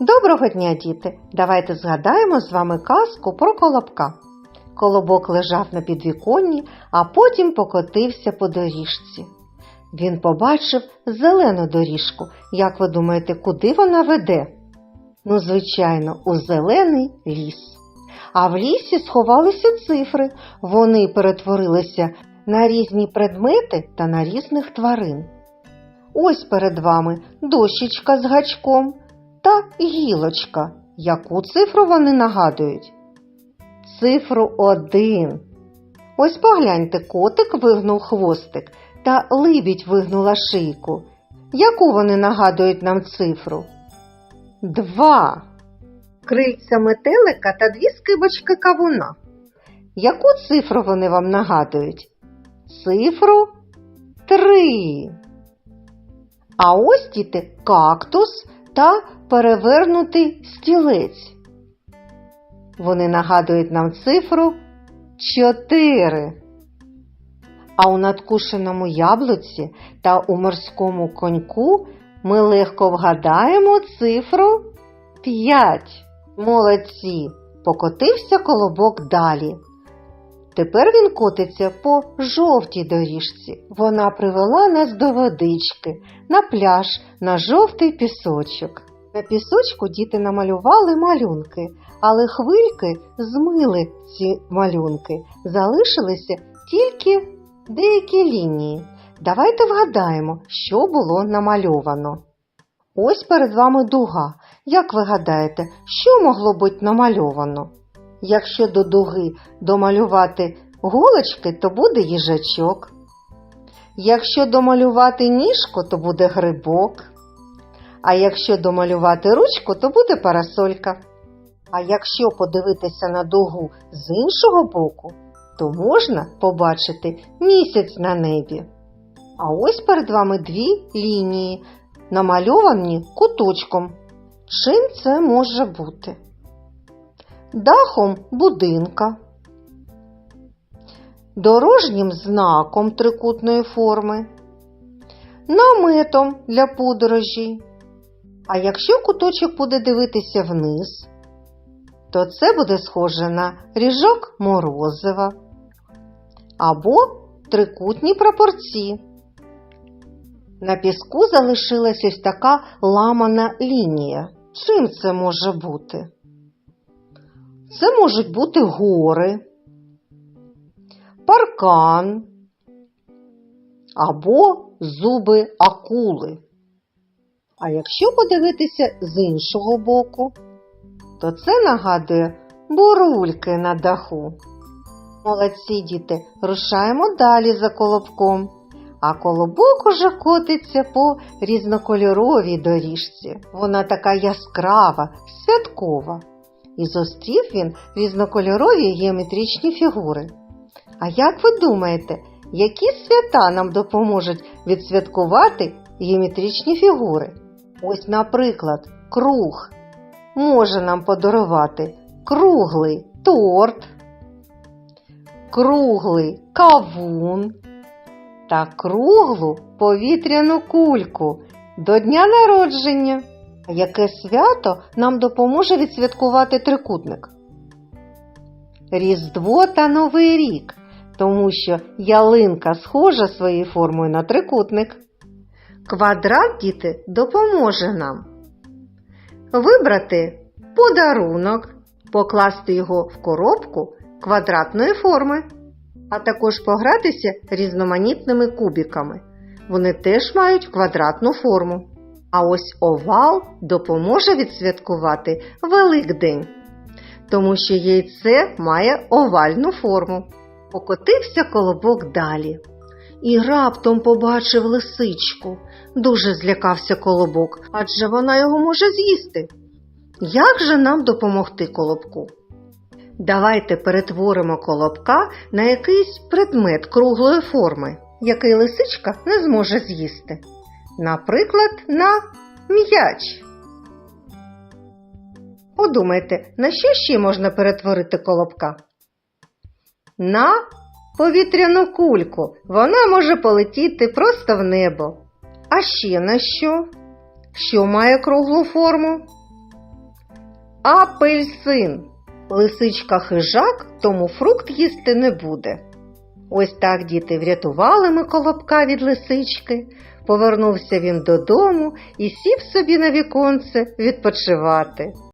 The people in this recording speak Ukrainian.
Доброго дня, діти! Давайте згадаємо з вами казку про колобка. Колобок лежав на підвіконні, а потім покотився по доріжці. Він побачив зелену доріжку. Як ви думаєте, куди вона веде? Ну, звичайно, у зелений ліс. А в лісі сховалися цифри. Вони перетворилися на різні предмети та на різних тварин. Ось перед вами дощечка з гачком та гілочка. Яку цифру вони нагадують? Цифру один. Ось погляньте, котик вигнув хвостик та либідь вигнула шийку. Яку вони нагадують нам цифру? Два. Крильця метелика та дві скибочки кавуна. Яку цифру вони вам нагадують? Цифру три. А ось діти кактус та перевернутий стілець. Вони нагадують нам цифру 4. А у надкушеному яблуці та у морському коньку ми легко вгадаємо цифру 5. Молодці! Покотився колобок далі. Тепер він котиться по жовтій доріжці. Вона привела нас до водички, на пляж, на жовтий пісочок. На пісочку діти намалювали малюнки, але хвильки змили ці малюнки. Залишилися тільки деякі лінії. Давайте вгадаємо, що було намальовано. Ось перед вами дуга. Як ви гадаєте, що могло бути намальовано? Якщо до дуги домалювати голочки, то буде їжачок. Якщо домалювати ніжку, то буде грибок. А якщо домалювати ручку, то буде парасолька. А якщо подивитися на дугу з іншого боку, то можна побачити місяць на небі. А ось перед вами дві лінії, намальовані куточком. Чим це може бути? Дахом будинка, дорожнім знаком трикутної форми, наметом для подорожі. А якщо куточок буде дивитися вниз, то це буде схоже на ріжок морозива або трикутні прапорці. На піску залишилась ось така ламана лінія. Чим це може бути? Це можуть бути гори, паркан або зуби акули. А якщо подивитися з іншого боку, то це нагадує бурульки на даху. Молодці діти, рушаємо далі за колобком, а колобок уже котиться по різнокольоровій доріжці. Вона така яскрава, святкова. І зустрів він різнокольорові геометричні фігури. А як ви думаєте, які свята нам допоможуть відсвяткувати геометричні фігури? Ось, наприклад, круг може нам подарувати круглий торт, круглий кавун та круглу повітряну кульку до дня народження. Яке свято нам допоможе відсвяткувати трикутник? Різдво та Новий рік, тому що ялинка схожа своєю формою на трикутник. Квадрат, діти, допоможе нам вибрати подарунок, покласти його в коробку квадратної форми, а також погратися різноманітними кубиками. Вони теж мають квадратну форму. А ось овал допоможе відсвяткувати Великдень, тому що яйце має овальну форму. Покотився колобок далі і раптом побачив лисичку. Дуже злякався колобок, адже вона його може з'їсти. Як же нам допомогти колобку? Давайте перетворимо колобка на якийсь предмет круглої форми, який лисичка не зможе з'їсти. Наприклад, на м'яч. Подумайте, на що ще можна перетворити колобка? На Повітряну кульку. Вона може полетіти просто в небо. А ще на що? Що має круглу форму? Апельсин. Лисичка хижак, тому фрукт їсти не буде. Ось так діти врятували ми колобка від лисички. Повернувся він додому і сів собі на віконце відпочивати.